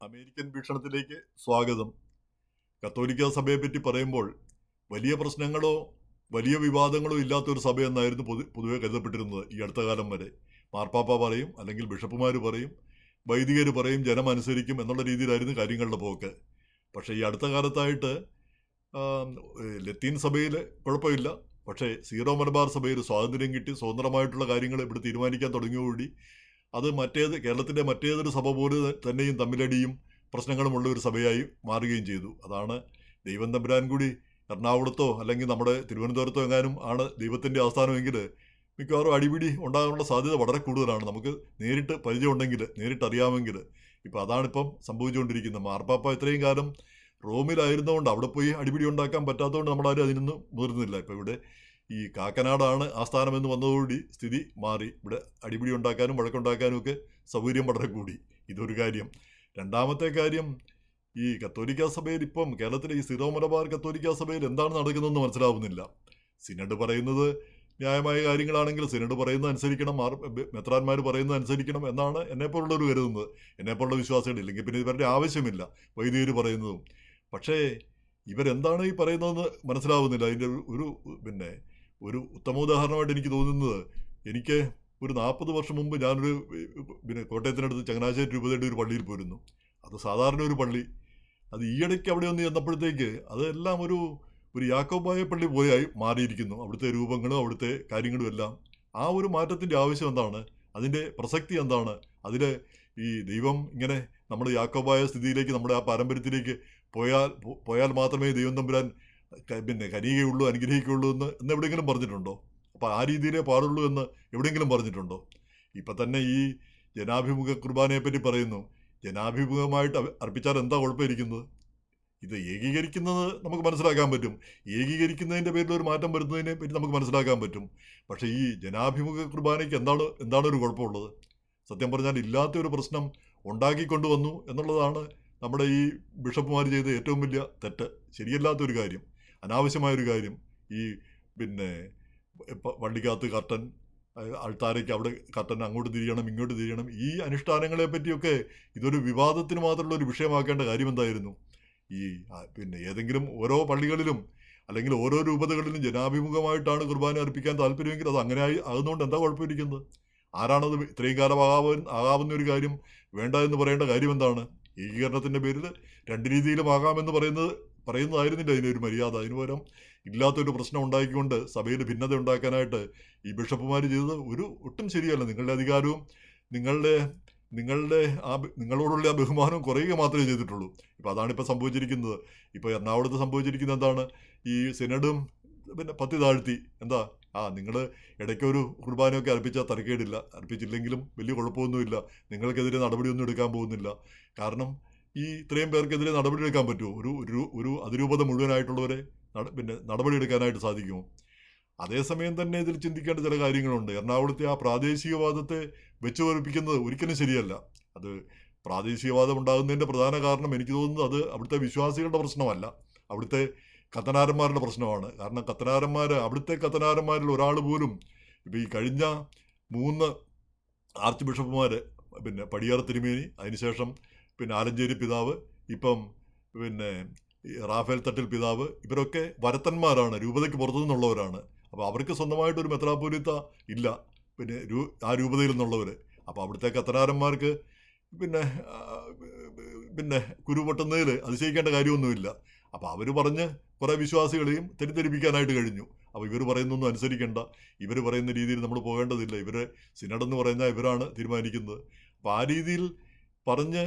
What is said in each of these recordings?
American വീക്ഷണത്തിലേക്ക് സ്വാഗതം. കത്തോലിക്ക സഭയെ പറ്റി പറയുമ്പോൾ വലിയ പ്രശ്നങ്ങളോ വലിയ വിവാദങ്ങളോ ഇല്ലാത്തൊരു സഭയെന്നായിരുന്നു പൊതു പൊതുവെ കരുതപ്പെട്ടിരുന്നത് ഈ അടുത്ത കാലം വരെ. മാർപ്പാപ്പ പറയും അല്ലെങ്കിൽ ബിഷപ്പുമാർ പറയും വൈദികർ പറയും ജനം അനുസരിക്കും എന്നുള്ള രീതിയിലായിരുന്നു കാര്യങ്ങളുടെ പോക്ക്. പക്ഷേ ഈ അടുത്ത കാലത്തായിട്ട് ലത്തീൻ സഭയിൽ കുഴപ്പമില്ല. പക്ഷേ സീറോ മലബാർ സഭയിൽ സ്വാതന്ത്ര്യം കിട്ടി സ്വതന്ത്രമായിട്ടുള്ള കാര്യങ്ങൾ ഇവിടെ തീരുമാനിക്കാൻ തുടങ്ങിയോടുകൂടി അത് മറ്റേത് കേരളത്തിന്റെ മറ്റേതൊരു സഭ പോലും തന്നെയും തമ്മിലടിയും പ്രശ്നങ്ങളുമുള്ള ഒരു സഭയായി മാറുകയും ചെയ്തു. അതാണ് ദൈവം തമ്പുരാൻ കൂടി എറണാകുളത്തോ അല്ലെങ്കിൽ നമ്മുടെ തിരുവനന്തപുരത്തോ എങ്ങാനും ആണ് ദൈവത്തിന്റെ ആസ്ഥാനമെങ്കിൽ മിക്കവാറും അടിപിടി ഉണ്ടാകാനുള്ള സാധ്യത വളരെ കൂടുതലാണ്. നമുക്ക് നേരിട്ട് പരിചയമുണ്ടെങ്കിൽ നേരിട്ട് അറിയാമെങ്കിൽ ഇപ്പോൾ അതാണിപ്പം സംഭവിച്ചുകൊണ്ടിരിക്കുന്നത്. മാർപ്പാപ്പ ഇത്രയും കാലം റോമിലായിരുന്നതുകൊണ്ട് അവിടെ പോയി അടിപിടി ഉണ്ടാക്കാൻ പറ്റാത്തതുകൊണ്ട് നമ്മളാരും അതിനൊന്നും മുതിർന്നില്ല. ഇപ്പോൾ ഇവിടെ ഈ കാക്കനാടാണ് ആസ്ഥാനമെന്ന് വന്നതോടുകൂടി സ്ഥിതി മാറി. ഇവിടെ അടിപിടി ഉണ്ടാക്കാനും വഴക്കുണ്ടാക്കാനും ഒക്കെ സൗകര്യം വളരെ കൂടി. ഇതൊരു കാര്യം. രണ്ടാമത്തെ കാര്യം ഈ കത്തോലിക്ക സഭയിൽ ഇപ്പം കേരളത്തിലെ ഈ സിറോ മലബാർ കത്തോലിക്ക സഭയിൽ എന്താണ് നടക്കുന്നതെന്ന് മനസ്സിലാവുന്നില്ല. സിനഡ് പറയുന്നത് ന്യായമായ കാര്യങ്ങളാണെങ്കിൽ സിനഡ് പറയുന്നത് അനുസരിക്കണം മാർ മെത്രാന്മാർ പറയുന്നത് അനുസരിക്കണം എന്നാണ് എന്നെപ്പോലുള്ളവർ കരുതുന്നത്. എന്നെപ്പോലുള്ള വിശ്വാസികൾ ഇല്ലെങ്കിൽ പിന്നെ ഇവരുടെ ആവശ്യമില്ല വൈദികർ പറയുന്നതും. പക്ഷേ ഇവരെന്താണ് ഈ പറയുന്നതെന്ന് മനസ്സിലാവുന്നില്ല. അതിന്റെ ഒരു- ഒരു പിന്നെ ഒരു ഉത്തമ ഉദാഹരണമായിട്ട് എനിക്ക് തോന്നുന്നത് എനിക്ക് ഒരു നാൽപ്പത് വർഷം മുമ്പ് ഞാനൊരു പിന്നെ കോട്ടയത്തിനടുത്ത് ചങ്ങനാശ്ശേരി രൂപതയുടെ ഒരു പള്ളിയിൽ പോയിരുന്നു. അത് സാധാരണ ഒരു പള്ളി. അത് ഈയിടയ്ക്ക് അവിടെ ഒന്ന് ചെന്നപ്പോഴത്തേക്ക് അതെല്ലാം ഒരു ഒരു യാക്കോബായ പള്ളി പോലെയായി മാറിയിരിക്കുന്നു. അവിടുത്തെ രൂപങ്ങളും അവിടുത്തെ കാര്യങ്ങളും എല്ലാം. ആ ഒരു മാറ്റത്തിന്റെ ആവശ്യം എന്താണ്? അതിന്റെ പ്രസക്തി എന്താണ്? അതിൽ ഈ ദൈവം ഇങ്ങനെ നമ്മുടെ യാക്കോബായ സ്ഥിതിയിലേക്ക് നമ്മുടെ ആ പാരമ്പര്യത്തിലേക്ക് പോയാൽ പോയാൽ മാത്രമേ ദൈവം തമ്പുരാൻ പിന്നെ കനിയുകയുള്ളൂ അനുഗ്രഹിക്കുകയുള്ളൂ എന്ന് എന്ന് എവിടെയെങ്കിലും പറഞ്ഞിട്ടുണ്ടോ? അപ്പോൾ ആ രീതിയിലേ പാടുള്ളൂ എന്ന് എവിടെയെങ്കിലും പറഞ്ഞിട്ടുണ്ടോ? ഇപ്പം തന്നെ ഈ ജനാഭിമുഖ കുർബാനയെ പറ്റി പറയുന്നു. ജനാഭിമുഖമായിട്ട് അർപ്പിച്ചാൽ എന്താ കുഴപ്പമിരിക്കുന്നത്? ഇത് ഏകീകരിക്കുന്നത് നമുക്ക് മനസ്സിലാക്കാൻ പറ്റും. ഏകീകരിക്കുന്നതിന്റെ പേരിൽ ഒരു മാറ്റം വരുന്നതിനെ പറ്റി നമുക്ക് മനസ്സിലാക്കാൻ പറ്റും. പക്ഷേ ഈ ജനാഭിമുഖ കുർബാനയ്ക്ക് എന്താണ് എന്താണ് ഒരു കുഴപ്പമുള്ളത്? സത്യം പറഞ്ഞാൽ ഇല്ലാത്ത ഒരു പ്രശ്നം ഉണ്ടാക്കിക്കൊണ്ടുവന്നു എന്നുള്ളതാണ് നമ്മുടെ ഈ ബിഷപ്പുമാർ ചെയ്ത ഏറ്റവും വലിയ തെറ്റ്. ശരിയല്ലാത്തൊരു കാര്യം. അനാവശ്യമായൊരു കാര്യം. ഈ പിന്നെ വണ്ടിക്കകത്ത് കർട്ടൻ ആൾത്താരയ്ക്ക് അവിടെ കർട്ടൻ അങ്ങോട്ട് തിരിയണം ഇങ്ങോട്ട് തിരിയണം ഈ അനുഷ്ഠാനങ്ങളെ പറ്റിയൊക്കെ ഇതൊരു വിവാദത്തിന് മാത്രമുള്ള ഒരു വിഷയമാക്കേണ്ട കാര്യം എന്തായിരുന്നു? ഈ പിന്നെ ഏതെങ്കിലും ഓരോ പള്ളികളിലും അല്ലെങ്കിൽ ഓരോ രൂപതകളിലും ജനാഭിമുഖമായിട്ടാണ് കുർബാന അർപ്പിക്കാൻ താല്പര്യമെങ്കിൽ അത് അങ്ങനെ ആയി ആകുന്നതുകൊണ്ട് എന്താ കുഴപ്പമിരിക്കുന്നത്? ആരാണത് ഇത്രയും കാലം ആകാവ ആകാവുന്ന ഒരു കാര്യം വേണ്ട എന്ന് പറയേണ്ട കാര്യം എന്താണ്? ഏകീകരണത്തിന്റെ പേരിൽ രണ്ട് രീതിയിലും ആകാമെന്ന് പറയുന്നത് പറയുന്നതായിരുന്നില്ല അതിന്റെ ഒരു മര്യാദ. അതിന് പകരം ഇല്ലാത്തൊരു പ്രശ്നം ഉണ്ടാക്കിക്കൊണ്ട് സഭയിൽ ഭിന്നത ഉണ്ടാക്കാനായിട്ട് ഈ ബിഷപ്പുമാർ ചെയ്തത് ഒരു ഒട്ടും ശരിയല്ല. നിങ്ങളുടെ അധികാരവും നിങ്ങളുടെ നിങ്ങളുടെ ആ നിങ്ങളോടുള്ള ആ ബഹുമാനവും കുറയുക മാത്രമേ ചെയ്തിട്ടുള്ളൂ. ഇപ്പോൾ അതാണ് ഇപ്പോൾ സംഭവിച്ചിരിക്കുന്നത്. ഇപ്പോൾ എറണാകുളത്ത് സംഭവിച്ചിരിക്കുന്നത് എന്താണ്? ഈ സിനഡും പിന്നെ പത്തി താഴ്ത്തി. എന്താ? ആ നിങ്ങൾ ഇടയ്ക്കൊരു കുർബാനയൊക്കെ അർപ്പിച്ചാൽ തരക്കേടില്ല അർപ്പിച്ചില്ലെങ്കിലും വലിയ കുഴപ്പമൊന്നുമില്ല. നിങ്ങൾക്കെതിരെ നടപടിയൊന്നും എടുക്കാൻ പോകുന്നില്ല. കാരണം ഈ ഇത്രയും പേർക്കെതിരെ നടപടിയെടുക്കാൻ പറ്റുമോ? ഒരു ഒരു ഒരു അതിരൂപത മുഴുവനായിട്ടുള്ളവരെ പിന്നെ നടപടിയെടുക്കാനായിട്ട് സാധിക്കുമോ? അതേസമയം തന്നെ ഇതിൽ ചിന്തിക്കേണ്ട ചില കാര്യങ്ങളുണ്ട്. എറണാകുളത്തെ ആ പ്രാദേശികവാദത്തെ വെച്ച് പൊറിപ്പിക്കുന്നത് ഒരിക്കലും ശരിയല്ല. അത് പ്രാദേശികവാദം ഉണ്ടാകുന്നതിന്റെ പ്രധാന കാരണം എനിക്ക് തോന്നുന്നത് അത് അവിടുത്തെ വിശ്വാസികളുടെ പ്രശ്നമല്ല. അവിടുത്തെ കത്തനാരന്മാരുടെ പ്രശ്നമാണ്. കാരണം കത്തനാരന്മാർ അവിടുത്തെ കത്തനാരന്മാരിൽ ഒരാൾ പോലും ഇപ്പോൾ ഈ കഴിഞ്ഞ മൂന്ന് ആർച്ച് ബിഷപ്പുമാർ പിന്നെ പടിയാർ തിരുമേനി അതിനുശേഷം പിന്നെ ആലഞ്ചേരി പിതാവ് ഇപ്പം പിന്നെ റാഫേൽ തട്ടിൽ പിതാവ് ഇവരൊക്കെ വരത്തന്മാരാണ് രൂപതയ്ക്ക് പുറത്തു നിന്നുള്ളവരാണ് അപ്പോൾ അവർക്ക് സ്വന്തമായിട്ടൊരു മെത്രാപൂരിത്ത ഇല്ല. പിന്നെ രൂ ആ രൂപതയിൽ നിന്നുള്ളവർ അപ്പോൾ അവിടുത്തെ കത്തനാരന്മാർക്ക് പിന്നെ പിന്നെ കുരുപൊട്ടുന്നതിൽ അതിശയിക്കേണ്ട കാര്യമൊന്നുമില്ല. അപ്പോൾ അവർ പറഞ്ഞ് കുറേ വിശ്വാസികളെയും തെറ്റിദ്ധരിപ്പിക്കാനായിട്ട് കഴിഞ്ഞു. അപ്പോൾ ഇവർ പറയുന്നൊന്നും അനുസരിക്കേണ്ട. ഇവർ പറയുന്ന രീതിയിൽ നമ്മൾ പോകേണ്ടതില്ല. ഇവരെ സിനഡെന്ന് പറയുന്ന ഇവരാണ് തീരുമാനിക്കുന്നത്. അപ്പോൾ ആ രീതിയിൽ പറഞ്ഞ്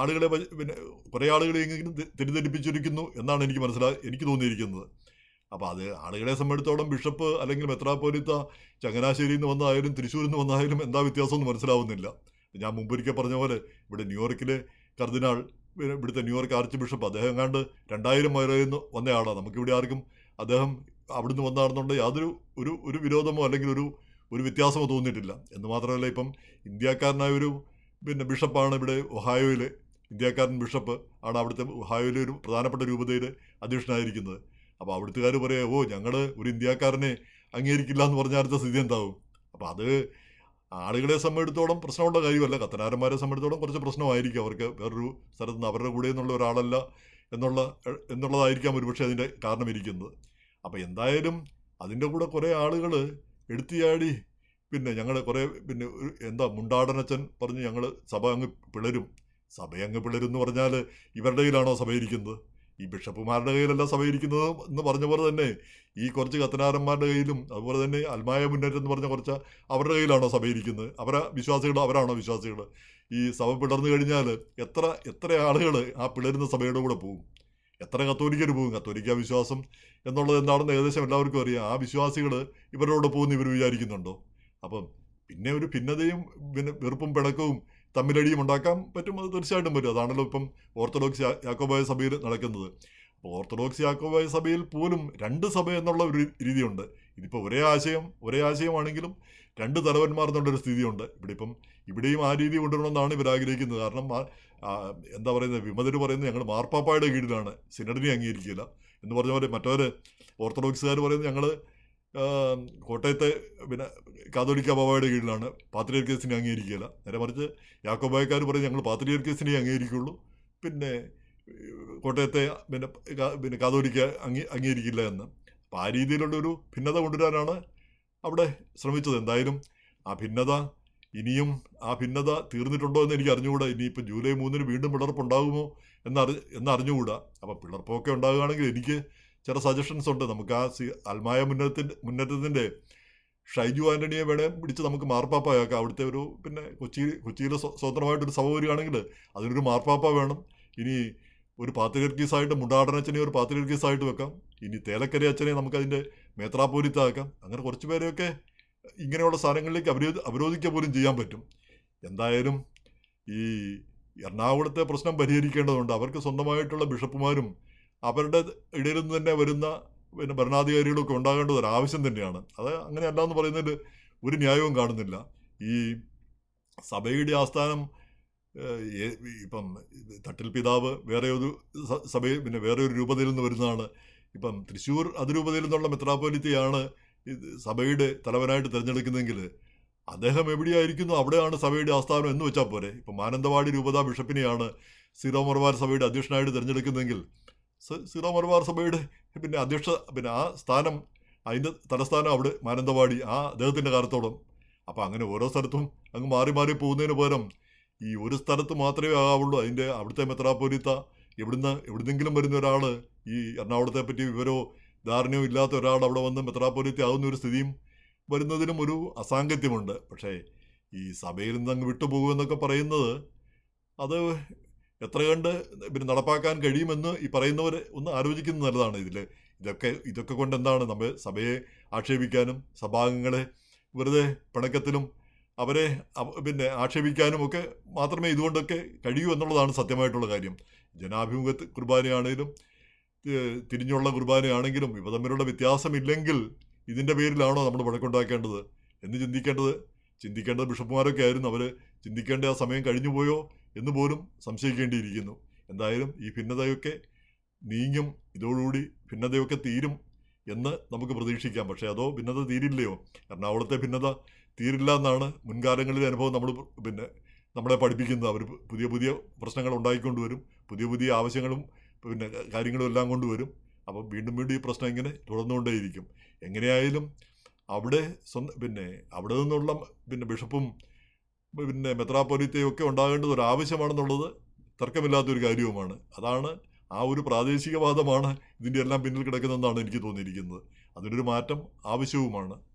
ആളുകളെ പിന്നെ കുറേ ആളുകളെ എങ്കിലും തെറ്റിദ്ധരിപ്പിച്ചിരിക്കുന്നു എന്നാണ് എനിക്ക് മനസ്സിലാ എനിക്ക് തോന്നിയിരിക്കുന്നത്. അപ്പോൾ അത് ആളുകളെ സംബന്ധിച്ചിടത്തോളം ബിഷപ്പ് അല്ലെങ്കിൽ മെത്രാപ്പോലിത്ത ചങ്ങനാശ്ശേരിയിൽ നിന്ന് വന്നായാലും തൃശ്ശൂരിൽ നിന്ന് വന്നായാലും എന്താ വ്യത്യാസമൊന്നും മനസ്സിലാവുന്നില്ല. ഞാൻ മുമ്പൊരിക്കൽ പറഞ്ഞ പോലെ ഇവിടെ ന്യൂയോർക്കിലെ കർദിനാൾ ഇവിടുത്തെ ന്യൂയോർക്ക് ആർച്ച് ബിഷപ്പ് അദ്ദേഹം കണ്ട് രണ്ടായിരം വരെ വന്നയാളാണ് നമുക്കിവിടെ ആർക്കും അദ്ദേഹം അവിടുന്ന് വന്നാണെന്നുണ്ട് യാതൊരു ഒരു ഒരു വിരോധമോ അല്ലെങ്കിൽ ഒരു ഒരു വ്യത്യാസമോ തോന്നിയിട്ടില്ല. എന്ന് മാത്രമല്ല ഇപ്പം ഇന്ത്യക്കാരനായ ഒരു പിന്നെ ബിഷപ്പാണ് ഇവിടെ ഒഹായോയിലെ ഇന്ത്യക്കാരൻ ബിഷപ്പ്. ആണ് അവിടുത്തെ ഒഹായോയിലെ ഒരു പ്രധാനപ്പെട്ട രൂപതയിൽ അധ്യക്ഷനായിരിക്കുന്നത്. അപ്പോൾ അവിടുത്തുകാർ പറയാം ഓ ഞങ്ങൾ ഒരു ഇന്ത്യക്കാരനെ അംഗീകരിക്കില്ല എന്ന് പറഞ്ഞാൽ അടുത്ത സ്ഥിതി എന്താവും? അപ്പോൾ അത് ആളുകളെ സംബന്ധിച്ചിടത്തോളം പ്രശ്നമുള്ള കാര്യമല്ല. കത്തനാരന്മാരെ സംബന്ധിച്ചിടത്തോളം കുറച്ച് പ്രശ്നമായിരിക്കും. അവർക്ക് വേറൊരു സ്ഥലത്ത് നിന്ന് അവരുടെ കൂടെ എന്നുള്ള ഒരാളല്ല എന്നുള്ള എന്നുള്ളതായിരിക്കാം ഒരുപക്ഷെ അതിന്റെ കാരണം ഇരിക്കുന്നത് അപ്പോൾ എന്തായാലും അതിന്റെ കൂടെ കുറേ ആളുകൾ എടുത്തിയാടി പിന്നെ ഞങ്ങൾ കുറേ പിന്നെ എന്താ മുണ്ടാടനച്ചൻ പറഞ്ഞ് ഞങ്ങൾ സഭ അങ്ങ് പിളരും. സഭ അങ്ങ് പിളരും എന്ന് പറഞ്ഞാൽ ഇവരുടെ കയ്യിലാണോ സഭ ഇരിക്കുന്നത്? ഈ ബിഷപ്പുമാരുടെ കയ്യിലല്ല സഭ ഇരിക്കുന്നത് എന്ന് പറഞ്ഞ പോലെ തന്നെ ഈ കുറച്ച് കത്തനാരന്മാരുടെ കയ്യിലും അതുപോലെ തന്നെ അൽമായ മുന്നേറ്റം എന്ന് പറഞ്ഞ കുറച്ച് അവരുടെ കയ്യിലാണോ സഭ ഇരിക്കുന്നത്? അവരെ വിശ്വാസികൾ അവരാണോ വിശ്വാസികൾ ഈ സഭ പിളർന്നു കഴിഞ്ഞാൽ എത്ര എത്ര ആളുകൾ ആ പിളരുന്ന സഭയുടെ കൂടെ പോകും എത്ര കത്തോലിക്കർ പോകും കത്തോലിക്ക വിശ്വാസം എന്നുള്ളത് എന്താണെന്ന് ഏകദേശം എല്ലാവർക്കും അറിയാം. ആ വിശ്വാസികൾ ഇവരോട് പോകുന്ന ഇവർ വിചാരിക്കുന്നുണ്ടോ? അപ്പം പിന്നെ ഒരു ഭിന്നതയും പിന്നെ വെറുപ്പും പിണക്കവും തമ്മിലടിയും ഉണ്ടാക്കാൻ പറ്റും അത് തീർച്ചയായിട്ടും പറ്റും. അതാണല്ലോ ഇപ്പം ഓർത്തഡോക്സ് യാക്കോബായ സഭയിൽ നടക്കുന്നത്. അപ്പോൾ ഓർത്തഡോക്സ് യാക്കോബായ സഭയിൽ പോലും രണ്ട് സഭ എന്നുള്ള ഒരു രീതിയുണ്ട്. ഇതിപ്പോൾ ഒരേ ആശയം ഒരേ ആശയമാണെങ്കിലും രണ്ട് തലവന്മാർ എന്നുള്ളൊരു സ്ഥിതിയുണ്ട്. ഇവിടെ ഇപ്പം ഇവിടെയും ആ രീതി കൊണ്ടുവരണമെന്നാണ് ഇവർ ആഗ്രഹിക്കുന്നത്. കാരണം എന്താ പറയുന്നത്? വിമതർ പറയുന്നത് ഞങ്ങൾ മാർപ്പാപ്പായുടെ കീഴിലാണ്. സിനഡിനെ അംഗീകരിക്കില്ല എന്ന് പറഞ്ഞ പോലെ മറ്റവർ ഓർത്തഡോക്സുകാർ പറയുന്നത് ഞങ്ങൾ കോട്ടയത്തെ പിന്നെ കാതോലിക്ക ബാബായുടെ കീഴിലാണ് പാത്രിയർക്കേസിനെ അംഗീകരിക്കില്ല നേരെ മറിച്ച് യാക്കോബായക്കാർ പറയും ഞങ്ങൾ പാത്രിയർക്കേസിനെ അംഗീകരിക്കുള്ളൂ. പിന്നെ കോട്ടയത്തെ പിന്നെ പിന്നെ കാതോലിക്ക അംഗീ അംഗീകരിക്കില്ല എന്ന്. അപ്പോൾ ആ രീതിയിലുള്ളൊരു ഭിന്നത കൊണ്ടുവരാനാണ് അവിടെ ശ്രമിച്ചത്. എന്തായാലും ആ ഭിന്നത ഇനിയും ആ ഭിന്നത തീർന്നിട്ടുണ്ടോ എന്ന് എനിക്ക് അറിഞ്ഞുകൂടാ. ഇനിയിപ്പോൾ ജൂലൈ മൂന്നിന് വീണ്ടും പിളർപ്പുണ്ടാകുമോ എന്നറി എന്നറിഞ്ഞുകൂടാ. അപ്പം പിളർപ്പൊക്കെ ഉണ്ടാകുകയാണെങ്കിൽ എനിക്ക് ചില സജഷൻസ് ഉണ്ട്. നമുക്ക് ആ സി അൽമായ മുന്നേറ്റത്തിന്റെ മുന്നേറ്റത്തിന്റെ ഷൈജു ആന്റണിയെ വേണേ പിടിച്ച് നമുക്ക് മാർപ്പാപ്പയാക്കാം. അവിടുത്തെ ഒരു പിന്നെ കൊച്ചി കൊച്ചിയിൽ സ്വ- സ്വതന്ത്രമായിട്ടൊരു സഭ വരികയാണെങ്കിൽ അതിനൊരു മാർപ്പാപ്പ വേണം. ഇനി ഒരു പാത്രികർക്കീസായിട്ട് മുണ്ടാടനച്ചനെ ഒരു പാത്രികർക്കീസായിട്ട് വെക്കാം. ഇനി തേലക്കര അച്ഛനെ നമുക്കതിന്റെ മേത്രാപൂരിത്താക്കാം. അങ്ങനെ കുറച്ച് പേരെയൊക്കെ ഇങ്ങനെയുള്ള സാധനങ്ങളിലേക്ക് അവരോ അവരോധിക്കുക പോലും ചെയ്യാൻ പറ്റും. എന്തായാലും ഈ എറണാകുളത്തെ പ്രശ്നം പരിഹരിക്കേണ്ടതുണ്ട്. അവർക്ക് സ്വന്തമായിട്ടുള്ള ബിഷപ്പുമാരും അവരുടെ ഇടയിൽ നിന്ന് തന്നെ വരുന്ന പിന്നെ ഭരണാധികാരികളൊക്കെ ഉണ്ടാകേണ്ടത് ഒരു ആവശ്യം തന്നെയാണ്. അത് അങ്ങനെയല്ല എന്ന് പറയുന്നതിൽ ഒരു ന്യായവും കാണുന്നില്ല. ഈ സഭയുടെ ആസ്ഥാനം ഇപ്പം തട്ടിൽ പിതാവ് വേറെ ഒരു സഭയിൽ പിന്നെ വേറെ ഒരു രൂപതയിൽ നിന്ന് വരുന്നതാണ്. ഇപ്പം തൃശ്ശൂർ അതിരൂപതയിൽ നിന്നുള്ള മെത്രാപ്പോലിത്തയാണ് സഭയുടെ തലവനായിട്ട് തിരഞ്ഞെടുക്കുന്നതെങ്കിൽ അദ്ദേഹം എവിടെയായിരിക്കുന്നു? അവിടെയാണ് സഭയുടെ ആസ്ഥാനം എന്ന് വെച്ചാൽ പോരെ. ഇപ്പം മാനന്തവാടി രൂപതാ ബിഷപ്പിനെയാണ് സീറോ മലബാർ സഭയുടെ അധ്യക്ഷനായിട്ട് തിരഞ്ഞെടുക്കുന്നതെങ്കിൽ സീറോ മലബാർ സഭയുടെ പിന്നെ അധ്യക്ഷ പിന്നെ ആ സ്ഥാനം അതിന്റെ തലസ്ഥാനം അവിടെ മാനന്തവാടി ആ അദ്ദേഹത്തിന്റെ കാലത്തോളം. അപ്പോൾ അങ്ങനെ ഓരോ സ്ഥലത്തും അങ്ങ് മാറി മാറി പോകുന്നതിന് പകരം ഈ ഒരു സ്ഥലത്ത് മാത്രമേ ആകാവുള്ളൂ. അതിന്റെ അവിടുത്തെ മെത്രാപ്പോലിത്ത എവിടുന്ന് എവിടുന്നെങ്കിലും വരുന്ന ഒരാൾ ഈ എറണാകുളത്തെ പറ്റി വിവരമോ ധാരണയോ ഇല്ലാത്ത ഒരാൾ അവിടെ വന്ന് മെത്രാപ്പോലിത്ത ആകുന്ന ഒരു സ്ഥിതിയും വരുന്നതിനും ഒരു അസാങ്കത്യമുണ്ട്. പക്ഷേ ഈ സഭയിൽ നിന്ന് അങ്ങ് വിട്ടുപോകുമെന്നൊക്കെ പറയുന്നത് അത് എത്ര കണ്ട് പിന്നെ നടപ്പാക്കാൻ കഴിയുമെന്ന് ഈ പറയുന്നവർ ഒന്ന് ആലോചിക്കുന്നത് നല്ലതാണ് ഇതിൽ ഇതൊക്കെ ഇതൊക്കെ കൊണ്ട് എന്താണ് നമ്മൾ സഭയെ ആക്ഷേപിക്കാനും സഭാംഗങ്ങളെ വെറുതെ പിണക്കത്തിലും അവരെ പിന്നെ ആക്ഷേപിക്കാനും ഒക്കെ മാത്രമേ ഇതുകൊണ്ടൊക്കെ കഴിയൂ എന്നുള്ളതാണ് സത്യമായിട്ടുള്ള കാര്യം. ജനാഭിമുഖ കുർബാനയാണെങ്കിലും തിരിഞ്ഞുള്ള കുർബാനയാണെങ്കിലും ഇവ തമ്മിലുള്ള വ്യത്യാസമില്ലെങ്കിൽ ഇതിന്റെ പേരിലാണോ നമ്മൾ വഴക്കുണ്ടാക്കേണ്ടത്? എന്ന് ചിന്തിക്കേണ്ടത് ചിന്തിക്കേണ്ടത് ബിഷപ്പുമാരൊക്കെ ആയിരുന്നു. അവർ ചിന്തിക്കേണ്ട ആ സമയം കഴിഞ്ഞു പോയോ എന്ന് പോലും സംശയിക്കേണ്ടിയിരിക്കുന്നു. എന്തായാലും ഈ ഭിന്നതയൊക്കെ നീങ്ങും ഇതോടുകൂടി ഭിന്നതയൊക്കെ തീരും എന്ന് നമുക്ക് പ്രതീക്ഷിക്കാം. പക്ഷേ അതോ ഭിന്നത തീരില്ലയോ? എറണാകുളത്തെ ഭിന്നത തീരില്ല എന്നാണ് മുൻകാലങ്ങളിലെ അനുഭവം നമ്മൾ പിന്നെ നമ്മളെ പഠിപ്പിക്കുന്നത്. അവർ പുതിയ പുതിയ പ്രശ്നങ്ങൾ ഉണ്ടായിക്കൊണ്ടുവരും പുതിയ പുതിയ ആവശ്യങ്ങളും പിന്നെ കാര്യങ്ങളും എല്ലാം കൊണ്ടുവരും അപ്പം വീണ്ടും വീണ്ടും ഈ പ്രശ്നം ഇങ്ങനെ തുടർന്നുകൊണ്ടേയിരിക്കും. എങ്ങനെയായാലും അവിടെ സ്വന്തം പിന്നെ അവിടെ നിന്നുള്ള പിന്നെ ബിഷപ്പും പിന്നെ മെത്രാപ്പൊലിത്തയും ഒക്കെ ഉണ്ടാകേണ്ടത് ഒരു ആവശ്യമാണെന്നുള്ളത് തർക്കമില്ലാത്തൊരു കാര്യവുമാണ്. അതാണ് ആ ഒരു പ്രാദേശികവാദമാണ് ഇതിന്റെ എല്ലാം പിന്നിൽ കിടക്കുന്നതെന്നാണ് എനിക്ക് തോന്നിയിരിക്കുന്നത്. അതിനൊരു മാറ്റം ആവശ്യവുമാണ്.